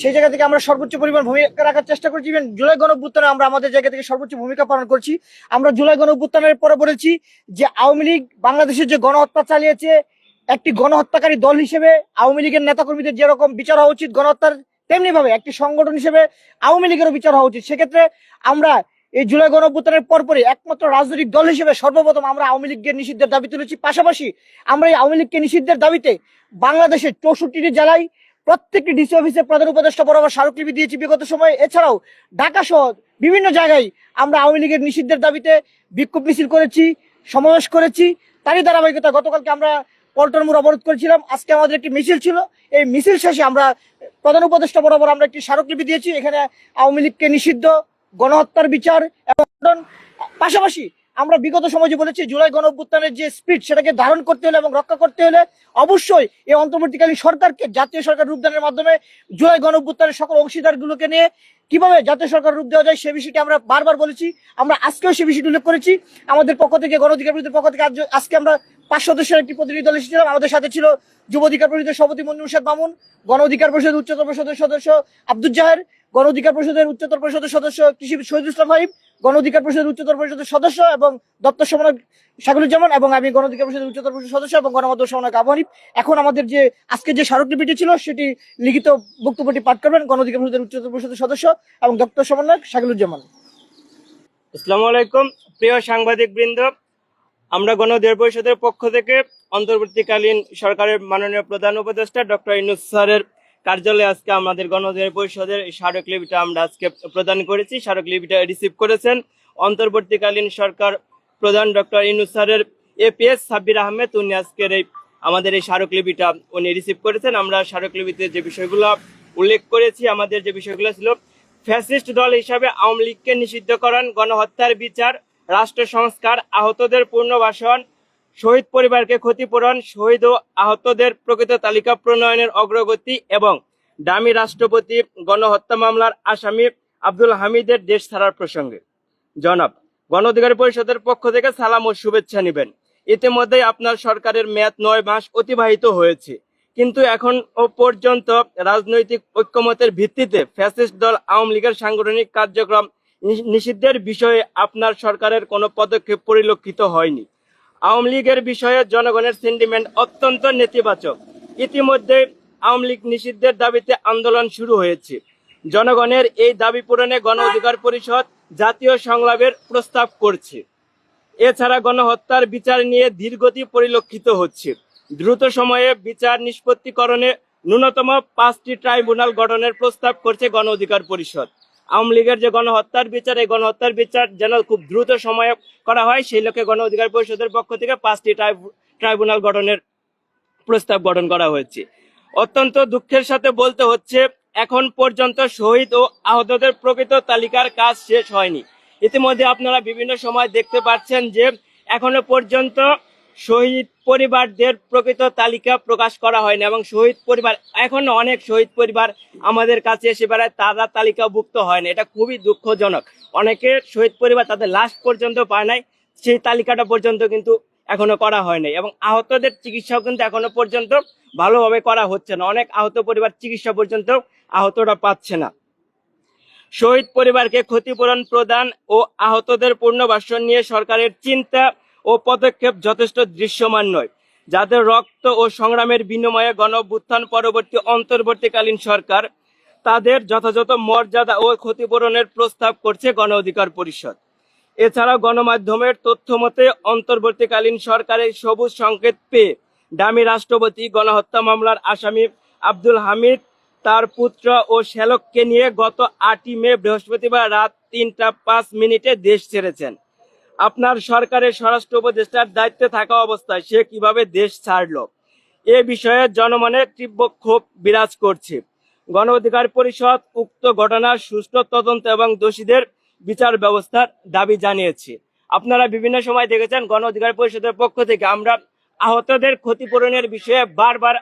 সেই জায়গা থেকে আমরা সর্বোচ্চ পরিমাণ ভূমিকা রাখার চেষ্টা করছি। Even জুলাই গণঅভ্যুত্থানে আমরা আমাদের জায়গা থেকে সর্বোচ্চ ভূমিকা পালন করছি। আমরা জুলাই গণঅভ্যুত্থানের পরে বলেছি যে আওয়ামী লীগ বাংলাদেশের যে গণহত্যা চালিয়েছে, একটি গণহত্যাকারী দল হিসেবে আওয়ামী লীগের নেতাকর্মীদের যেরকম বিচার হওয়া উচিত গণহত্যার তেমনি ভাবে একটি সংগঠন হিসেবে আওয়ামী লীগেরও বিচার হওয়া উচিত। সেক্ষেত্রে আমরা এই জুলাই গণঅভ্যুত্থানের পরপরই একমাত্র রাজনৈতিক দল হিসেবে সর্বপ্রথম আমরা আওয়ামী লীগের নিষিদ্ধের দাবি তুলেছি। পাশাপাশি আমরা এই আওয়ামী লীগকে নিষিদ্ধের দাবিতে বাংলাদেশের চৌষট্টিটি জেলায় প্রত্যেকটি ডিসি অফিসে প্রধান উপদেষ্টা বরাবর স্মারকলিপি দিয়েছি বিগত সময়ে। এছাড়াও ঢাকা সহ বিভিন্ন জায়গায় আমরা আওয়ামী লীগের নিষিদ্ধের দাবিতে বিক্ষোভ মিছিল করেছি, সমাবেশ করেছি। তারই ধারাবাহিকতা গতকালকে আমরা পল্টন মোড় অবরোধ করেছিলাম। আজকে আমাদের একটি মিছিল ছিল। এই মিছিল শেষে আমরা প্রধান উপদেষ্টা বরাবর আমরা একটি স্মারকলিপি দিয়েছি। এখানে আওয়ামী লীগকে নিষিদ্ধ, গণহত্যার বিচার এবং পাশাপাশি আমরা বিগত সময় বলেছি, জুলাই গণ অভ্যুত্থানের যে স্পিড সেটাকে ধারণ করতে হলে এবং রক্ষা করতে হলে অবশ্যই এই অন্তর্বর্তীকালীন সরকারকে, জাতীয় সরকার রূপদানের মাধ্যমে জুলাই গণ অভ্যুত্থানের সকল অংশীদারগুলোকে নিয়ে কীভাবে জাতীয় সরকার রূপ দেওয়া যায় সে বিষয়টি আমরা বারবার বলেছি, আমরা আজকেও সে বিষয়টি উল্লেখ করেছি। আমাদের পক্ষ থেকে গণ অধিকার পক্ষ থেকে আজ- আজকে আমরা পাঁচ সদস্যের একটি প্রতিনিধি দল এসেছিলাম। আমাদের সাথে ছিল যুব অধিকার পরিষদের সভাপতি মঞ্জুর শেখ মামুন, গণ অধিকার পরিষদের উচ্চতর পরিষদের সদস্য আব্দুল জাহের গণ অধিকার পরিষদের উচ্চতর পরিষদের সদস্য কৃষি শহীদুল ইসলাম ভাইব গণ অধিকার পরিষদের উচ্চতর পরিষদের সদস্য এবং দপ্তর সমন্বয়ক শাকুলুজ্জামান এবং আমি গণ অধিকার পরিষদের উচ্চতর পরিষদের সদস্য এবং গণমাধ্যম সমন্বয়ক আবু এখন আমাদের যে, আজকে যে স্মারকলিপিটি ছিল, সেটি লিখিত বক্তব্যটি পাঠ করবেন গণ অধিকার পরিষদের উচ্চতর পরিষদের সদস্য এবং দপ্তর সমন্বয়ক শাকুলুজ্জামান। আসসালামু আলাইকুম, প্রিয় সাংবাদিক বৃন্দ আমরা গণ অধিকার পরিষদের পক্ষ থেকে অন্তর্বর্তীকালীন সরকারের মাননীয় প্রধান উপদেষ্টা ডক্টর ইনুস স্যারের কার্যালয়ে আজকে আমাদের গণ পরিষদের এই স্মারকলিপিটা আমরা আজকে প্রদান করেছি। স্মারকলিপিটা রিসিভ করেছেন অন্তর্বর্তীকালীন সরকার প্রধান ডক্টর ইনুস স্যারের এপিএস সাব্বির আহমেদ। উনি আজকের এই আমাদের এই স্মারকলিপিটা উনি রিসিভ করেছেন। আমরা স্মারকলিপিতে যে বিষয়গুলো উল্লেখ করেছি, আমাদের যে বিষয়গুলো ছিল, ফ্যাসিস্ট দল হিসাবে আওয়ামী লীগকে নিষিদ্ধকরণ গণহত্যার বিচার, রাষ্ট্র সংস্কার, আহতদের পুনর্বাসন শহীদ পরিবারকে ক্ষতিপূরণ, শহীদ ও আহতদের প্রকৃত তালিকা প্রণয়নের অগ্রগতি এবং দামি রাষ্ট্রপতি গণহত্যা মামলার আসামি আব্দুল হামিদের দেশ ছাড়ার প্রসঙ্গে। জনাব গণ অধিকার পরিষদের পক্ষ থেকে সালাম ও শুভেচ্ছা নেবেন। ইতিমধ্যেই আপনার সরকারের মেয়াদ নয় মাস অতিবাহিত হয়েছে। কিন্তু এখন ও পর্যন্ত রাজনৈতিক ঐক্যমতের ভিত্তিতে ফ্যাসিস্ট দল আওয়ামী লীগের সাংগঠনিক কার্যক্রম নিষিদ্ধের বিষয়ে আপনার সরকারের কোনো পদক্ষেপ পরিলক্ষিত হয়নি। আওয়ামী লীগের বিষয়ে জনগণের সেন্টিমেন্ট অত্যন্ত নেতিবাচক। ইতিমধ্যে আওয়ামী লীগ নিষিদ্ধের দাবিতে আন্দোলন শুরু হয়েছে। জনগণের এই দাবি পূরণে গণ অধিকার পরিষদ জাতীয় সংলাপের প্রস্তাব করছে। এছাড়া গণহত্যার বিচার নিয়ে ধীরগতি পরিলক্ষিত হচ্ছে। দ্রুত সময়ে বিচার নিষ্পত্তিকরণে ন্যূনতম পাঁচটি ট্রাইব্যুনাল গঠনের প্রস্তাব করছে গণ অধিকার পরিষদ। আওয়ামী লীগের যে গণহত্যার বিচার, এই গণহত্যার বিচার যেন খুব দ্রুত সময়ে করা হয়, সেই লক্ষ্যে গণ অধিকার পরিষদের পক্ষ থেকে পাঁচটি ট্রাইব্যুনাল গঠনের প্রস্তাব গঠন করা হয়েছে। অত্যন্ত দুঃখের সাথে বলতে হচ্ছে, এখন পর্যন্ত শহীদ ও আহতদের প্রকৃত তালিকার কাজ শেষ হয়নি। ইতিমধ্যে আপনারা বিভিন্ন সময় দেখতে পাচ্ছেন যে, এখনও পর্যন্ত শহীদ পরিবারদের প্রকৃত তালিকা প্রকাশ করা হয়নি এবং শহীদ পরিবার এখনও অনেক শহীদ পরিবার আমাদের কাছে এসে বেড়ায়, তারা তালিকাভুক্ত হয় না এটা খুবই দুঃখজনক। অনেকে শহীদ পরিবার তাদের লাশ পর্যন্ত পায় নাই, সেই তালিকাটা পর্যন্ত কিন্তু এখনও করা হয় নাই এবং আহতদের চিকিৎসাও কিন্তু এখনও পর্যন্ত ভালোভাবে করা হচ্ছে না। অনেক আহত পরিবার চিকিৎসা পর্যন্ত আহতরা পাচ্ছে না। শহীদ পরিবারকে ক্ষতিপূরণ প্রদান ও আহতদের পুনর্বাসন নিয়ে সরকারের চিন্তা ও পদক্ষেপ যথেষ্ট দৃশ্যমান নয়। যাদের রক্ত ও সংগ্রামের বিনিময়ে গণভ্যুত্থান পরবর্তী অন্তর্বর্তীকালীন সরকার, তাদের যথাযথ মর্যাদা ও ক্ষতিপূরণের প্রস্তাব করছে গণ অধিকার পরিষদ। এছাড়া গণমাধ্যমের তথ্য মতে, অন্তর্বর্তীকালীন সরকারের সবুজ সংকেত পেয়ে ডামি রাষ্ট্রপতি গণহত্যা মামলার আসামি আব্দুল হামিদ, তার পুত্র ও শ্যালককে নিয়ে গত আটই মে বৃহস্পতিবার রাত তিনটা পাঁচ মিনিটে দেশ ছেড়েছেন। আপনার সরকারের স্বরাষ্ট্র উপদেষ্টার দায়িত্বে থাকা অবস্থায় সে কীভাবে দেশ ছাড়লো? এ বিষয়ে জনমনে তীব্র ক্ষোভ বিরাজ করছে। গণ অধিকার পরিষদ উক্ত ঘটনার সুষ্ঠু তদন্ত এবং দোষীদের বিচার ব্যবস্থার দাবি জানিয়েছে। আপনারা বিভিন্ন সময় দেখেছেন গণ অধিকার পরিষদের পক্ষ থেকে আমরা আহতদের ক্ষতিপূরণের বিষয়ে বারবার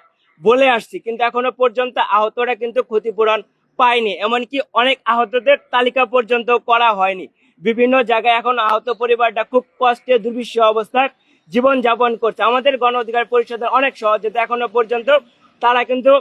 বলে আসছি, কিন্তু এখনও পর্যন্ত আহতরা কিন্তু ক্ষতিপূরণ পায়নি। এমনকি অনেক আহতদের তালিকা পর্যন্ত করা হয়নি। বিভিন্ন জায়গায় এখন আহত পরিবারটা খুব কষ্টে দুর্বিষ অবস্থায় জীবন যাপন করছে। আমাদের গণ অধিকার পরিষদের অনেক সহযোগিতা এখনও পর্যন্ত তারা কিন্তু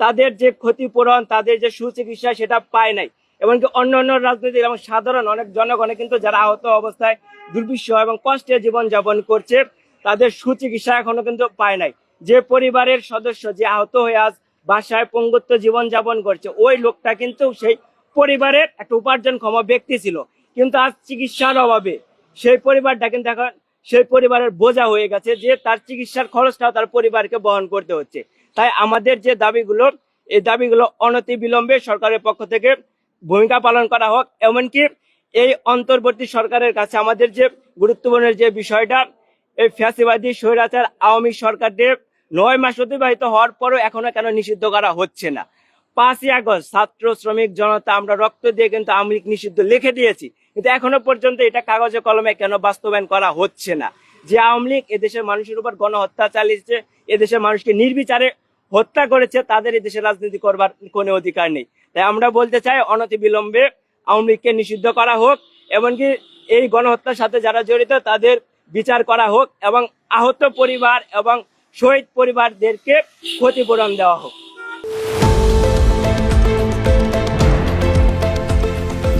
তাদের যে ক্ষতিপূরণ, তাদের যে সুচিকিৎসা সেটা পায় নাই। এমনকি অন্য অন্য রাজনৈতিক এবং সাধারণ অনেক জনগণে কিন্তু যারা আহত অবস্থায় দুর্বিষহ এবং কষ্টে জীবনযাপন করছে, তাদের সুচিকিৎসা এখনও কিন্তু পায় নাই। যে পরিবারের সদস্য যে আহত হয়ে আজ বাসায় পঙ্গুত্ব জীবন যাপন করছে, ওই লোকটা কিন্তু সেই পরিবারের একটা উপার্জনক্ষম ব্যক্তি ছিল। কিন্তু আজ চিকিৎসার অভাবে সেই পরিবারটা কিন্তু এখন সেই পরিবারের বোঝা হয়ে গেছে যে তার চিকিৎসার খরচটাও তার পরিবারকে বহন করতে হচ্ছে। তাই আমাদের যে দাবিগুলো এই দাবিগুলো অনতি বিলম্বে সরকারের পক্ষ থেকে ভূমিকা পালন করা হোক, এমনকি এই অন্তর্বর্তী সরকারের কাছে আমাদের যে গুরুত্বপূর্ণ যে বিষয়টা, এই ফ্যাসিবাদী স্বৈরাচার আওয়ামী সরকারদের নয় মাস অতিবাহিত হওয়ার পরও এখনও কেন নিষিদ্ধ করা হচ্ছে না। পাঁচই আগস্ট, ছাত্র শ্রমিক জনতা, আমরা রক্ত দিয়ে কিন্তু আওয়ামী নিষিদ্ধ লিখে দিয়েছি। কিন্তু এখনও পর্যন্ত এটা কাগজে কলমে কেন বাস্তবায়ন করা হচ্ছে না? যে আওয়ামী লীগ এদেশের মানুষের উপর গণহত্যা চালিয়েছে, এদেশের মানুষকে নির্বিচারে হত্যা করেছে, তাদের এদেশে রাজনীতি করবার কোনো অধিকার নেই। তাই আমরা বলতে চাই, অনতি বিলম্বে আওয়ামী লীগকে নিষিদ্ধ করা হোক, এমনকি এই গণহত্যার সাথে যারা জড়িত, তাদের বিচার করা হোক এবং আহত পরিবার এবং শহীদ পরিবারদেরকে ক্ষতিপূরণ দেওয়া হোক।